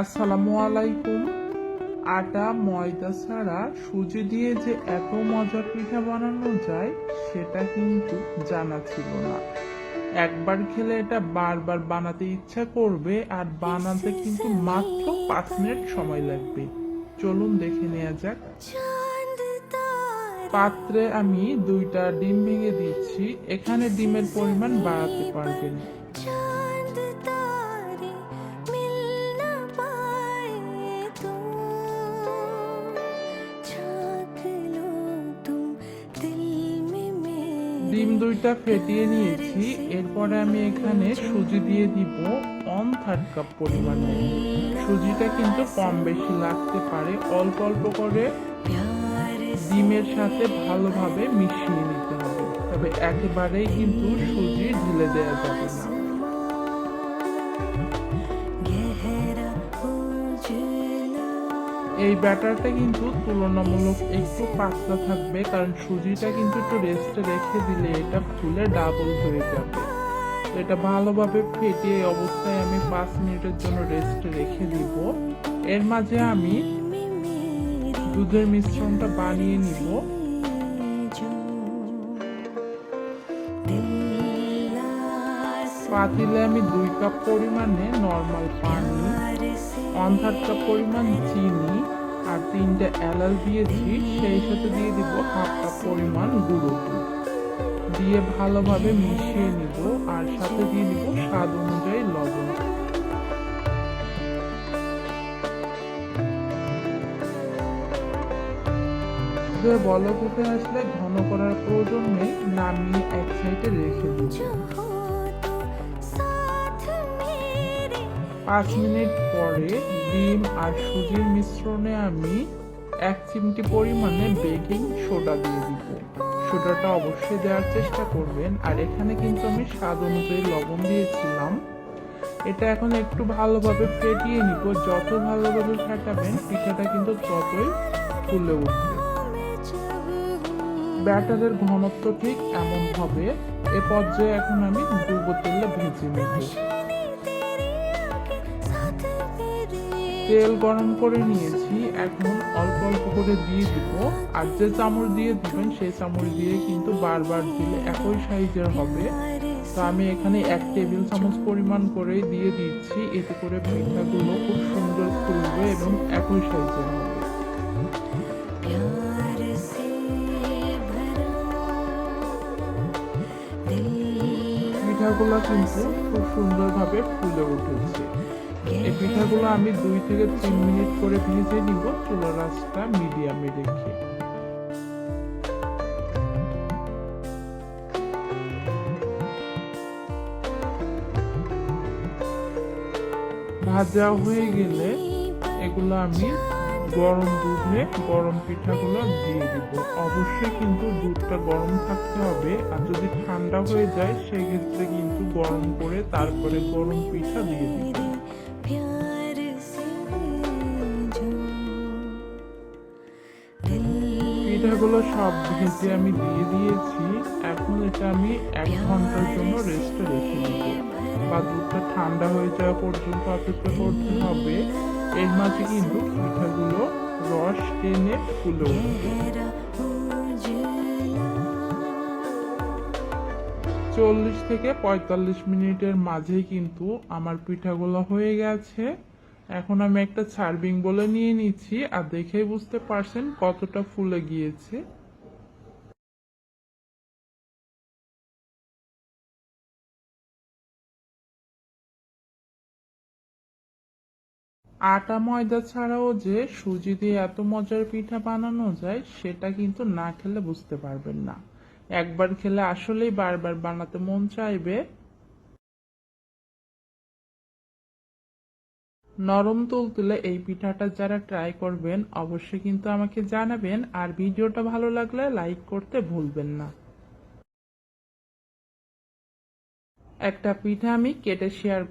আসসালামু আলাইকুম। আটা ময়দা ছাড়া সুজি দিয়ে যে এত মজার পিঠা বানানো যায় সেটা কিন্তু জানা ছিল না। একবার খেলে এটা বারবার বানাতে ইচ্ছা করবে আর বানাতে কিন্তু মাত্র পাঁচ মিনিট সময় লাগবে। চলুন দেখে নেওয়া যাক। পাত্রে আমি দুইটা ডিম ভেঙে দিচ্ছি। এখানে ডিমের পরিমাণ বাড়াতে পারবেন। ডিম দুইটা ফেটিয়ে নিয়েছি। এরপরে আমি এখানে সুজি দিয়ে দিব ওয়ান থার্ড কাপ পরিমাণে। সুজিটা কিন্তু কম বেশি লাগতে পারে। অল্প অল্প করে ডিমের সাথে ভালোভাবে মিশিয়ে নিতে হবে। তবে একেবারেই কিন্তু সুজি ঢেলে দেওয়া যাবে না। এই ব্যাটারটা কিন্তু তুলনামূলক একটু পাতলা থাকবে, কারণ সুজিটা কিন্তু একটু রেস্টে রেখে দিলে এটা ফুলে ডাবল হয়ে যাবে। এটা ভালোভাবে ফেটে অবস্থায় আমি পাঁচ মিনিটের জন্য রেস্টে রেখে দিব। এর মাঝে আমি দুধের মিশ্রণটা বানিয়ে নিব। পাতিলে আমি দুই কাপ পরিমাণে নর্মাল পানি ওয়ান পরিমাণ চিনি আর তিনটে এলাচ দিয়েছি, সেই সাথে দিয়ে দিব হাফ কাপ পরিমাণ গুঁড়ো দিয়ে ভালোভাবে মিশিয়ে নিব আর সাথে দিয়ে দিব স্বাদ অনুযায়ী লবণ। বলক আসলে ঘন করার প্রয়োজন নেই, নামিয়ে এক সাইডে রেখে দিব পাঁচ মিনিট পরে ডিম আর সুজির মিশ্রণে আমি এক চিমটি পরিমাণে বেকিং সোডা দিয়ে দিব। সোডাটা অবশ্যই দেওয়ার চেষ্টা করবেন। আর এখানে কিন্তু আমি স্বাদ অনুযায়ী লবণ দিয়েছিলাম। এটা এখন একটু ভালোভাবে ফেটিয়ে নিব। যত ভালোভাবে ফেটাবেন, পিঠাটা কিন্তু ততই ফুলে উঠবে। ব্যাটারের ঘনত্ব ঠিক এমন হবে। এ পর্যায়ে এখন আমি ডুবো তেলে ভেজে নেব। তেল গরম করে নিয়েছি এখন অল্প অল্প করে দিয়ে দিব। আর যে চামচ দিয়ে দিবেন সেই চামচ দিয়ে কিন্তু বারবার দিলে একই সাইজের হবে। তো আমি এখানে এক টেবিল চামচ পরিমাণ করে দিয়ে দিচ্ছি। এতে করে পিঠাগুলো খুব সুন্দর ফুলবে এবং একই সাইজের হবে। পিঠাগুলো কিন্তু খুব সুন্দরভাবে ফুলে উঠেছে। এই পিঠাগুলো আমি দুই থেকে তিন মিনিট করে ভেজে নিব, চুলার আঁচটা মিডিয়ামে রেখে। ভাজা হয়ে গেলে এগুলো আমি গরম দুধে গরম পিঠাগুলো দিয়ে দিব। অবশ্যই কিন্তু দুধটা গরম থাকতে হবে, আর যদি ঠান্ডা হয়ে যায়, সেক্ষেত্রে কিন্তু গরম করে তারপরে গরম পিঠা দিয়ে দিব। পিঠাগুলো সব ভেজে আমি দিয়ে দিয়েছি। এখন এটা আমি এক ঘণ্টার জন্য রেস্টে রেখে দেবো। বা দুধটা ঠান্ডা হয়ে যাওয়া পর্যন্ত অপেক্ষা করতে হবে। এর মাঝে কিন্তু পিঠাগুলো রস টেনে ফুলে উঠবে। চল্লিশ থেকে পঁয়তাল্লিশ মিনিটের মাঝেই কিন্তু আমার পিঠাগুলো হয়ে গেছে। এখন আমি একটা সার্ভিং বলে নিয়ে নিচ্ছি, আর দেখেই বুঝতে পারছেন কতটা ফুলে গিয়েছে। আটা ময়দা ছাড়াও যে সুজি দিয়ে এত মজার পিঠা বানানো যায়, সেটা কিন্তু না খেলে বুঝতে পারবেন না। একবার খেলে আসলেই বারবার বানাতে মন চাইবে। নরম তুলতুলে এই পিঠাটা যারা ট্রাই করবেন, অবশ্যই কিন্তু আমাকে জানাবেন। আর ভিডিওটা ভালো লাগলে লাইক করতে ভুলবেন না। একটা পিঠা আমি কেটে শেয়ার